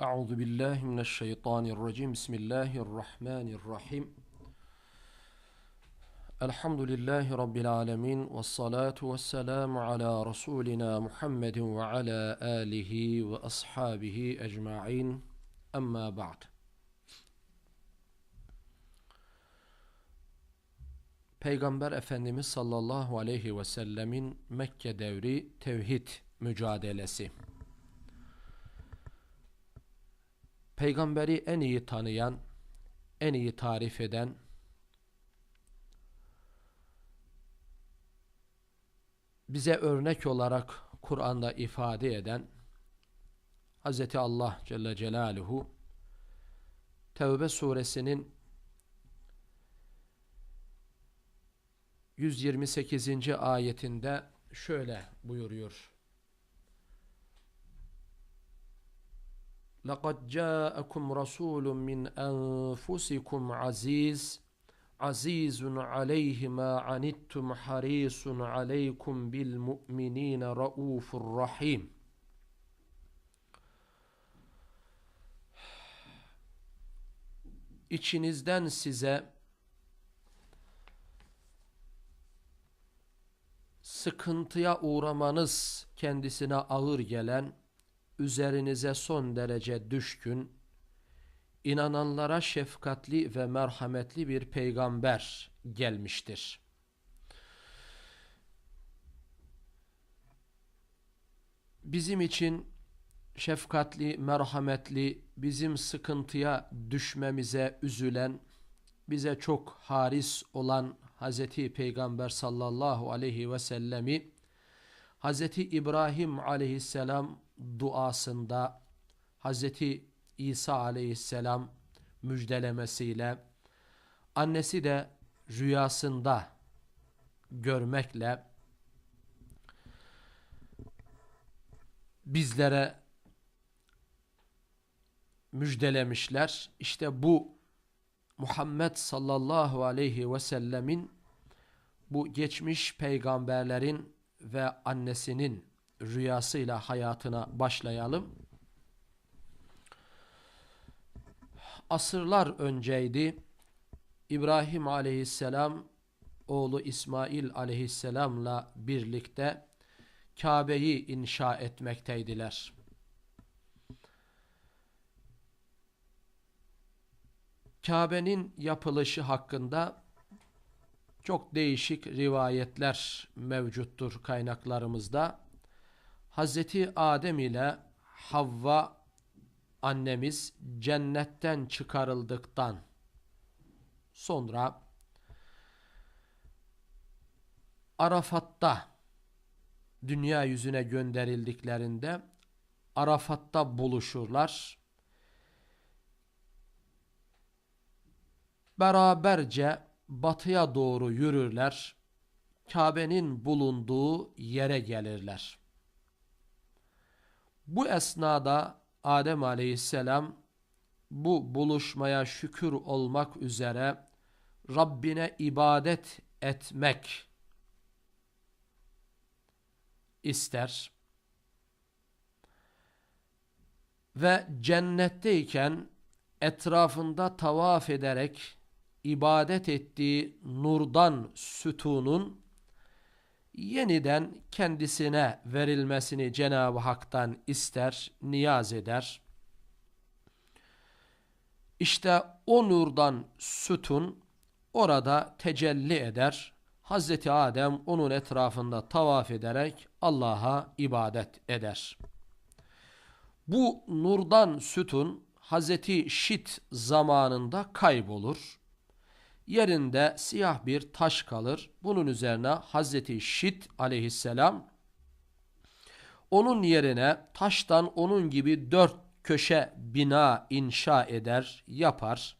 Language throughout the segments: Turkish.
Euzu billahi mineşşeytanirracim. Bismillahirrahmanirrahim. Elhamdülillahi rabbil alamin ve salatu vesselamu ala rasulina Muhammedin ve ala alihi ve ashabihi ecmaîn. Amma ba'd. Peygamber Efendimiz sallallahu aleyhi ve sellemin Mekke devri tevhid mücadelesi. Peygamberi en iyi tanıyan, en iyi tarif eden, bize örnek olarak Kur'an'da ifade eden Hz. Allah Celle Celaluhu Tevbe suresinin 128. ayetinde şöyle buyuruyor. لقد جاءكم رسول من أنفسكم عزيز عزيز عليه ما عنتم حريص عليكم بالمؤمنين رؤوف رحيم İçinizden size sıkıntıya uğramanız kendisine ağır gelen üzerinize son derece düşkün, inananlara şefkatli ve merhametli bir peygamber gelmiştir. Bizim için şefkatli, merhametli, bizim sıkıntıya düşmemize üzülen, bize çok haris olan Hz. Peygamber sallallahu aleyhi ve sellemi Hz. İbrahim aleyhisselam duasında Hz. İsa aleyhisselam müjdelemesiyle annesi de rüyasında görmekle bizlere müjdelemişler. İşte bu Muhammed sallallahu aleyhi ve sellemin bu geçmiş peygamberlerin ve annesinin rüyasıyla hayatına başlayalım. Asırlar önceydi. İbrahim aleyhisselam oğlu İsmail aleyhisselamla birlikte Kabe'yi inşa etmekteydiler. Kabe'nin yapılışı hakkında çok değişik rivayetler mevcuttur kaynaklarımızda. Hazreti Adem ile Havva annemiz cennetten çıkarıldıktan sonra Arafat'ta dünya yüzüne gönderildiklerinde Arafat'ta buluşurlar. Beraberce batıya doğru yürürler. Kabe'nin bulunduğu yere gelirler. Bu esnada Adem aleyhisselam bu buluşmaya şükür olmak üzere Rabbine ibadet etmek ister. Ve cennetteyken etrafında tavaf ederek ibadet ettiği nurdan sütunun yeniden kendisine verilmesini Cenab-ı Hak'tan ister, niyaz eder. İşte o nurdan sütun orada tecelli eder. Hazreti Adem onun etrafında tavaf ederek Allah'a ibadet eder. Bu nurdan sütun Hazreti Şit zamanında kaybolur yerinde siyah bir taş kalır. Bunun üzerine Hazreti Şit aleyhisselam onun yerine taştan onun gibi dört köşe bina inşa eder, yapar.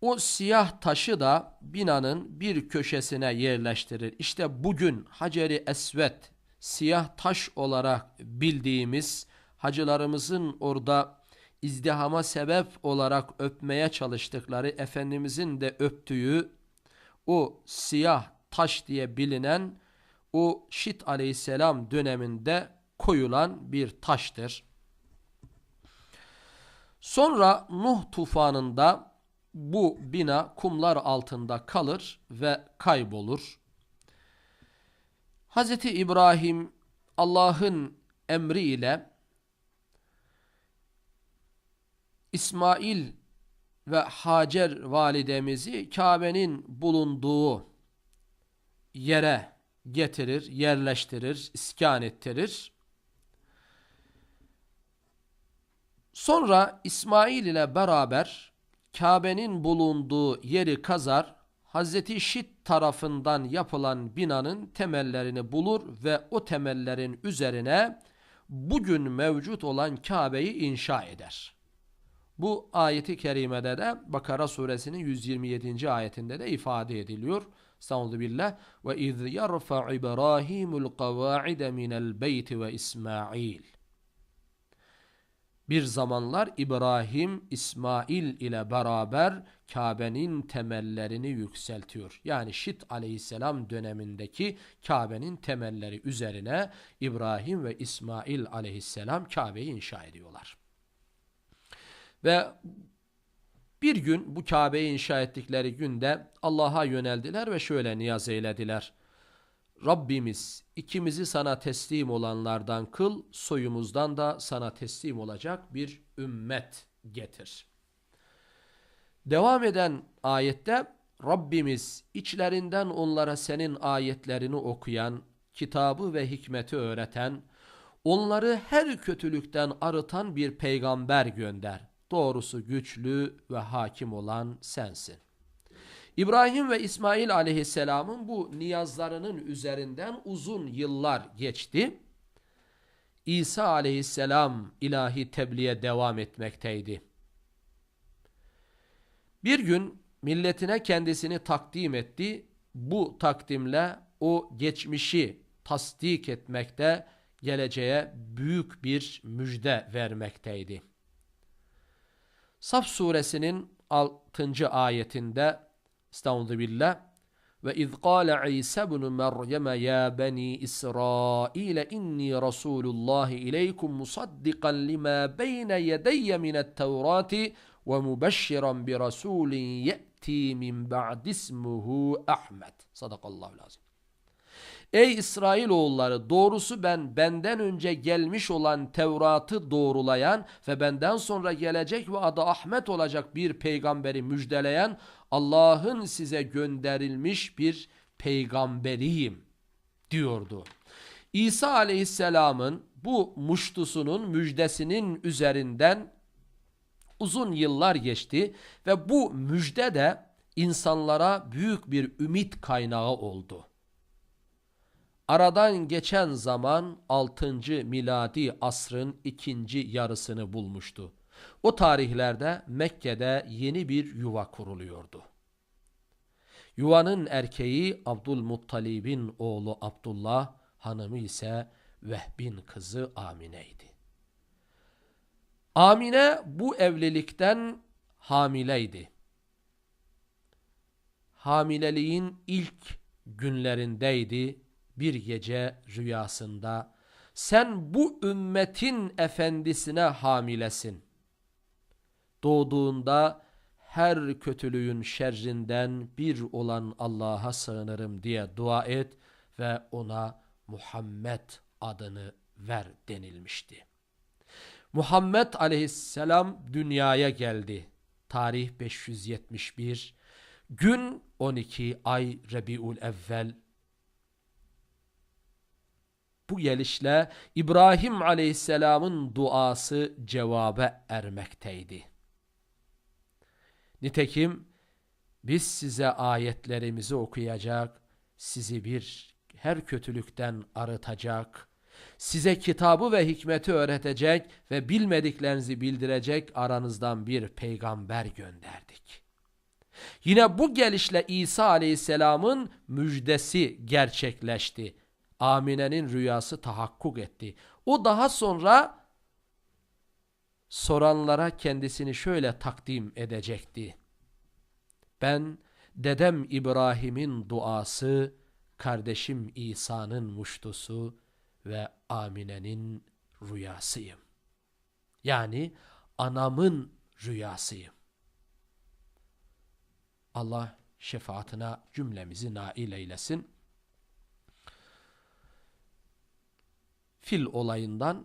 O siyah taşı da binanın bir köşesine yerleştirir. İşte bugün Haceri Esvet siyah taş olarak bildiğimiz hacılarımızın orada izdihama sebep olarak öpmeye çalıştıkları Efendimizin de öptüğü o siyah taş diye bilinen o Şit aleyhisselam döneminde koyulan bir taştır. Sonra Nuh tufanında bu bina kumlar altında kalır ve kaybolur. Hz. İbrahim Allah'ın emriyle İsmail ve Hacer validemizi Kabe'nin bulunduğu yere getirir, yerleştirir, iskan ettirir. Sonra İsmail ile beraber Kabe'nin bulunduğu yeri kazar, Hazreti Şit tarafından yapılan binanın temellerini bulur ve o temellerin üzerine bugün mevcut olan Kabe'yi inşa eder. Bu ayeti kerimede de Bakara suresinin 127. ayetinde de ifade ediliyor. Estağfurullah billah. Ve iz yerfa İbrahimul kavaide minel beyti ve İsmail. Bir zamanlar İbrahim İsmail ile beraber Kabe'nin temellerini yükseltiyor. Yani Şit aleyhisselam dönemindeki Kabe'nin temelleri üzerine İbrahim ve İsmail aleyhisselam Kabe'yi inşa ediyorlar. Ve bir gün bu Kabe'yi inşa ettikleri günde Allah'a yöneldiler ve şöyle niyaz eylediler. Rabbimiz ikimizi sana teslim olanlardan kıl, soyumuzdan da sana teslim olacak bir ümmet getir. Devam eden ayette Rabbimiz içlerinden onlara senin ayetlerini okuyan, kitabı ve hikmeti öğreten, onları her kötülükten arıtan bir peygamber gönder. Doğrusu güçlü ve hakim olan sensin. İbrahim ve İsmail aleyhisselamın bu niyazlarının üzerinden uzun yıllar geçti. İsa aleyhisselam ilahi tebliğe devam etmekteydi. Bir gün milletine kendisini takdim etti. Bu takdimle o geçmişi tasdik etmekte, geleceğe büyük bir müjde vermekteydi. Saf suresinin 6. ayetinde Estağfurullah billah ve iz qala İsa ibn Meryem ya bani İsrail inni Rasulullah ileykum musaddiqan lima beyne yedeyye minet Tevrati ve mübeşşiran bi rasulin ye'ti min ba'd ismuhu Ahmed. Sadakallahu lazım. Ey İsrailoğulları doğrusu ben benden önce gelmiş olan Tevrat'ı doğrulayan ve benden sonra gelecek ve adı Ahmet olacak bir peygamberi müjdeleyen Allah'ın size gönderilmiş bir peygamberiyim diyordu. İsa aleyhisselamın bu muştusunun müjdesinin üzerinden uzun yıllar geçti ve bu müjde de insanlara büyük bir ümit kaynağı oldu. Aradan geçen zaman 6. miladi asrın ikinci yarısını bulmuştu. O tarihlerde Mekke'de yeni bir yuva kuruluyordu. Yuvanın erkeği Abdülmuttalib'in oğlu Abdullah, hanımı ise Vehbin kızı Amine'ydi. Amine bu evlilikten hamileydi. Hamileliğin ilk günlerindeydi bir gece rüyasında sen bu ümmetin efendisine hamilesin. Doğduğunda her kötülüğün şerrinden bir olan Allah'a sığınırım diye dua et ve ona Muhammed adını ver denilmişti. Muhammed aleyhisselam dünyaya geldi. Tarih 571, gün 12 ay Rebiul Evvel bu gelişle İbrahim aleyhisselamın duası cevaba ermekteydi. Nitekim biz size ayetlerimizi okuyacak, sizi bir her kötülükten arıtacak, size kitabı ve hikmeti öğretecek ve bilmediklerinizi bildirecek aranızdan bir peygamber gönderdik. Yine bu gelişle İsa aleyhisselamın müjdesi gerçekleşti. Amine'nin rüyası tahakkuk etti. O daha sonra soranlara kendisini şöyle takdim edecekti. Ben dedem İbrahim'in duası, kardeşim İsa'nın muştusu ve Amine'nin rüyasıyım. Yani anamın rüyasıyım. Allah şefaatine cümlemizi nail eylesin. Fil olayından